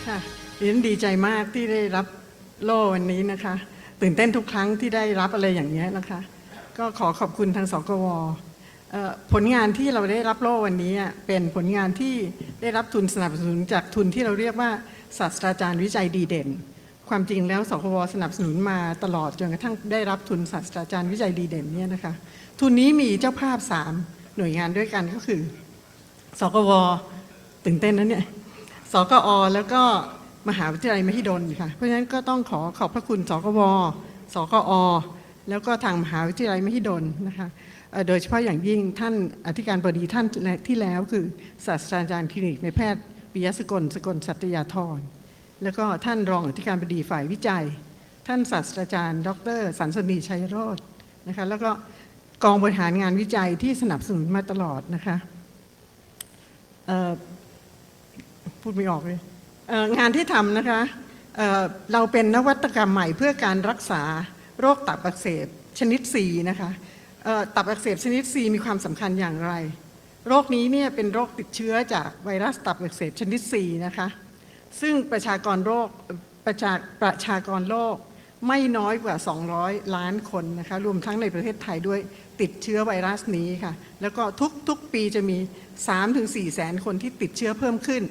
ดิฉันดีใจมากที่ได้รับโล่วันนี้นะคะ ตื่นเต้นทุกครั้งที่ได้รับอะไรอย่างนี้นะคะ ก็ขอขอบคุณทางสกวเอ่อผลงานที่เราได้รับโล่วันนี้เป็นผลงานที่ได้รับทุนสนับสนุนจากทุนที่เราเรียกว่าศาสตราจารย์วิจัยดีเด่น ความจริงแล้วสกวสนับสนุนมาตลอดจนกระทั่งได้รับทุนศาสตราจารย์วิจัยดีเด่นเนี่ยนะคะ ทุนนี้มีเจ้าภาพสามหน่วยงานด้วยกันก็คือสกวตื่นเต้นนะเนี่ย สกอ แล้วก็มหาวิทยาลัยมหิดลค่ะ เพราะฉะนั้นก็ต้องขอขอบพระคุณสกวสกอ แล้วก็ทางมหาวิทยาลัยมหิดลนะคะโดยเฉพาะอย่างยิ่งท่านอธิการบดีท่านที่แล้วคือศาสตราจารย์คลินิกในแพทย์ปิยสกลสกลสัตยาธรแล้วก็ท่านรองอธิการบดีฝ่ายวิจัย ท่านศาสตราจารย์ ดรสันสนีชัยโรจน์นะคะแล้วก็กองบริหารงานวิจัยที่สนับสนุนมาตลอดนะคะเอ่อ พูดไม่ออกเลยเงานที่ทำนะคะเเราเป็นนวัตกรรมใหม่เพื่อการรักษาโรคตับอักเสบชนิด C นะคะตับอักเสบชนิด C มีความสำคัญอย่างไร โรคนี้เนี่ยเป็นโรคติดเชื้อจากไวรัสตับอักเสบชนิด C นะคะซึ่งประชากรโรคประชาประชากรโลกไม่น้อยกว่า 200 ล้านคนนะคะรวมทั้งในประเทศไทยด้วยติดเชื้อไวรัสนี้ค่ะ แล้วก็ทุกทุกปีจะมี 3-4แสนคนที่ติดเชื้อเพิ่มขึ้น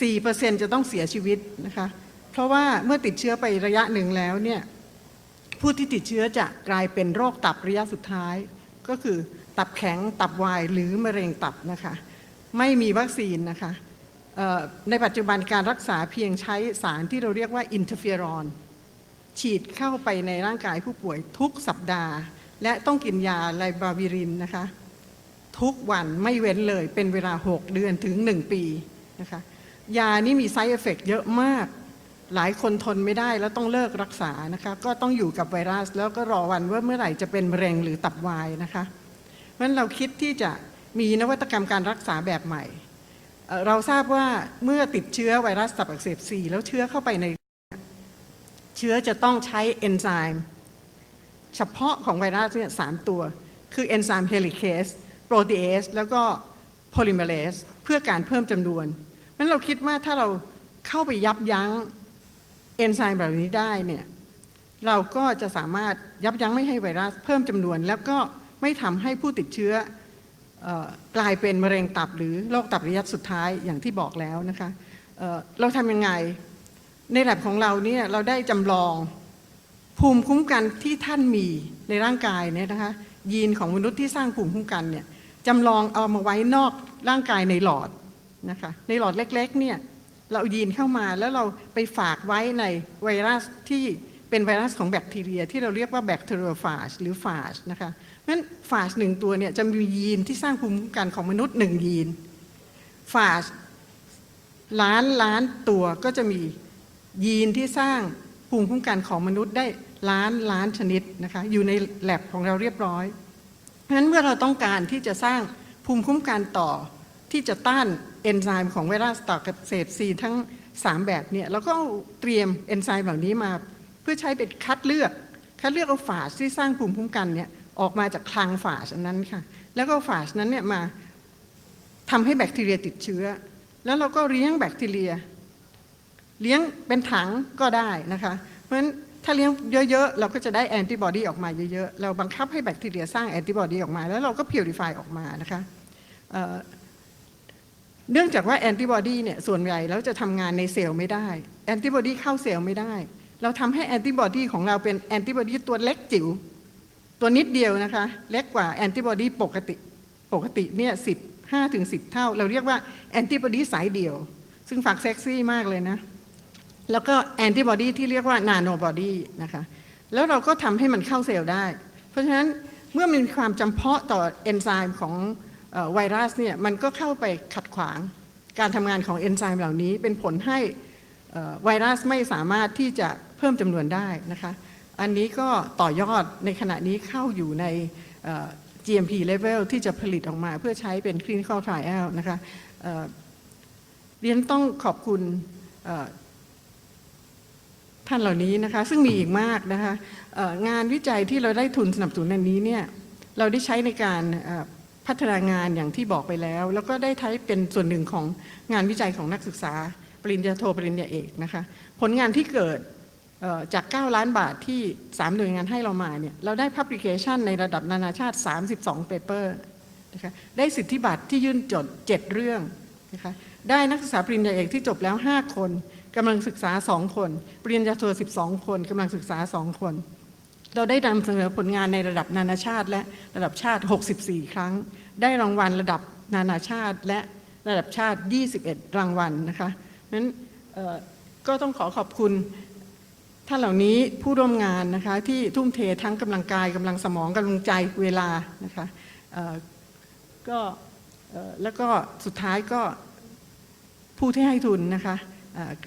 4%จะต้องเสียชีวิตนะคะ เพราะว่าเมื่อติดเชื้อไประยะหนึ่งแล้วเนี่ยผู้ที่ติดเชื้อจะกลายเป็นโรคตับระยะสุดท้าย ก็คือตับแข็งตับวายหรือมะเร็งตับนะคะ ไม่มีวัคซีนนะคะในปัจจุบันการรักษาเพียงใช้สารที่เราเรียกว่าอินเทอร์เฟียรอนฉีดเข้าไปในร่างกายผู้ป่วยทุกสัปดาห์ และต้องกินยาไลบาวิรินนะคะ ทุกวันไม่เว้นเลยเป็นเวลา 6 เดือนถึง 1 ปีนะคะ ยานี่มีไซเอฟเฟกเยอะมาก หลายคนทนไม่ได้แล้วต้องเลิกรักษานะคะก็ต้องอยู่กับไวรัส แล้วก็รอวันว่าเมื่อไหร่จะเป็นมะเร็งหรือตับวายนะคะเพราะนั้นเราคิดที่จะมีนวัตกรรมการรักษาแบบใหม่ เราทราบว่าเมื่อติดเชื้อไวรัสตับอักเสบซีแล้วเชื้อเข้าไปใน เชื้อจะต้องใช้เอนไซม์เฉพาะของไวรัสเนี่ยสามตัว คือเอนไซม์เฮลิเคสโปรตีเอสแล้วก็โพลิเมเรสเพื่อการเพิ่มจำนวน นั้นเราคิดว่าถ้าเราเข้าไปยับยั้งเอนไซม์แบบนี้ได้เนี่ยเราก็จะสามารถยับยั้งไม่ให้ไวรัสเพิ่มจำนวน แล้วก็ไม่ทำให้ผู้ติดเชื้ออกลายเป็นมะเร็งตับหรือโรคตับระยะสุดท้ายอย่างที่บอกแล้วนะคะเเราทำยังไงในแลบของเราเนี่ยเราได้จำลองภูมิคุ้มกันที่ท่านมีในร่างกายเนี่ยนะคะยีนของมนุษย์ที่สร้างภูมิคุ้มกันเนี่ยจำลองเอามาไว้นอกร่างกายในหลอด นะคะในหลอดเล็กๆเนี่ยเรายีนเข้ามาแล้วเราไปฝากไว้ในไวรัสที่เป็นไวรัสของแบคทีเรีย ที่เราเรียกว่าแบคทีเรียฟาจหรือฟาจนะคะเพราะฉะนั้นฟาจหนึ่งตัวเนี่ยจะมียีนที่สร้างภูมิคุ้มกันของมนุษย์หนึ่งยีนฟาจล้านล้านตัวก็จะมียีนที่สร้างภูมิคุ้มกันของมนุษย์ได้ล้านล้านชนิดนะคะอยู่ในแลบของเราเรียบร้อยเพราะฉะนั้นเมื่อเราต้องการที่จะสร้างภูมิคุ้มกันต่อที่จะต้าน เอนไซม์ของไวรัสตับอักเสบซีทั้ง 3 แบบเนี่ยเราก็เตรียมเอนไซม์เหล่านี้มา เพื่อใช้เป็นคัดเลือก คัดเลือกเอาฝาที่สร้างภูมิคุ้มกันเนี่ยออกมาจากคลังฝาจอันนั้นค่ะ แล้วก็เอาฝาจนั้นเนี่ยมาทำให้แบคทีเรียติดเชื้อ แล้วเราก็เลี้ยงแบคทีเรีย เลี้ยงเป็นถังก็ได้นะคะ เพราะฉะนั้นถ้าเลี้ยงเยอะๆ เราก็จะได้แอนติบอดีออกมาเยอะๆ เราบังคับให้แบคทีเรียสร้างแอนติบอดีออกมา แล้วเราก็พิวริฟายออกมานะคะ เนื่องจากว่าแอนติบอดีเนี่ยส่วนใหญ่แล้วจะทำงานในเซลล์ไม่ได้ แอนติบอดีเข้าเซลล์ไม่ได้ เราทำให้แอนติบอดีของเราเป็นแอนติบอดีตัวเล็กจิ๋วตัวนิดเดียวนะคะ เล็กกว่าแอนติบอดีปกติปกติเนี่ยสิบห้าถึงสิบเท่า เราเรียกว่าแอนติบอดีสายเดียว ซึ่งฝักเซ็กซี่มากเลยนะ แล้วก็แอนติบอดีที่เรียกว่านาโนบอดีนะคะแล้วเราก็ทำให้มันเข้าเซลล์ได้ เพราะฉะนั้นเมื่อมันมีความจำเพาะต่อเอนไซม์ของ ไวรัสเนี่ยมันก็เข้าไปขัดขวางการทำงานของเอนไซม์เหล่านี้ เป็นผลให้ไวรัสไม่สามารถที่จะเพิ่มจำนวนได้นะคะ อันนี้ก็ต่อยอดในขณะนี้เข้าอยู่ใน GMP level ที่จะผลิตออกมาเพื่อใช้เป็น clinical trial นะคะเรียนต้องขอบคุณท่านเหล่านี้นะคะ ซึ่งมีอีกมากนะคะงานวิจัยที่เราได้ทุนสนับสนุนอันนี้เนี่ยเราได้ใช้ในการ พัฒนางานอย่างที่บอกไปแล้ว แล้วก็ได้ใช้เป็นส่วนหนึ่งของงานวิจัยของนักศึกษา ปริญญาโทปริญญาเอกนะคะผลงานที่เกิดจาก 9 ล้านบาทที่ 3 หน่วยงานให้เรามาเนี่ยเราได้ Publication ในระดับนานาชาติ 32 paper นะคะได้สิทธิบัตรที่ยื่นจด 7 เรื่องนะคะได้นักศึกษาปริญญาเอกที่จบแล้ว 5 คนกำลังศึกษา 2 คน ปริญญาโท 12 คนกำลังศึกษา 2 คน เราได้นำเสนอผลงานในระดับนานาชาติ และระดับชาติ 64 ครั้ง ได้รางวัลระดับนานาชาติ และระดับชาติ 21 รางวัลนะคะนั้นก็ต้องขอขอบคุณท่านเหล่านี้ผู้ร่วมงานนะคะที่ทุ่มเททั้งกำลังกายกำลังสมองกำลังใจเวลานะคะก็แล้วก็สุดท้ายก็ผู้ที่ให้ทุนนะคะ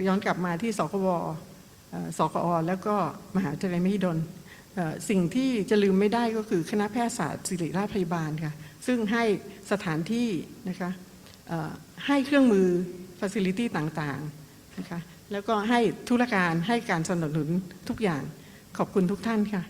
ย้อนกลับมาที่สกวสกอแล้วก็มหาวิทยาลัยมหิดล สิ่งที่จะลืมไม่ได้ก็คือคณะแพทยศาสตร์ศิริราชพยาบาลค่ะ ซึ่งให้สถานที่นะคะให้เครื่องมือฟัซิลิตี้ต่างๆนะคะแล้วก็ให้ธุรการให้การสนับสนุนทุกอย่างขอบคุณทุกท่านค่ะ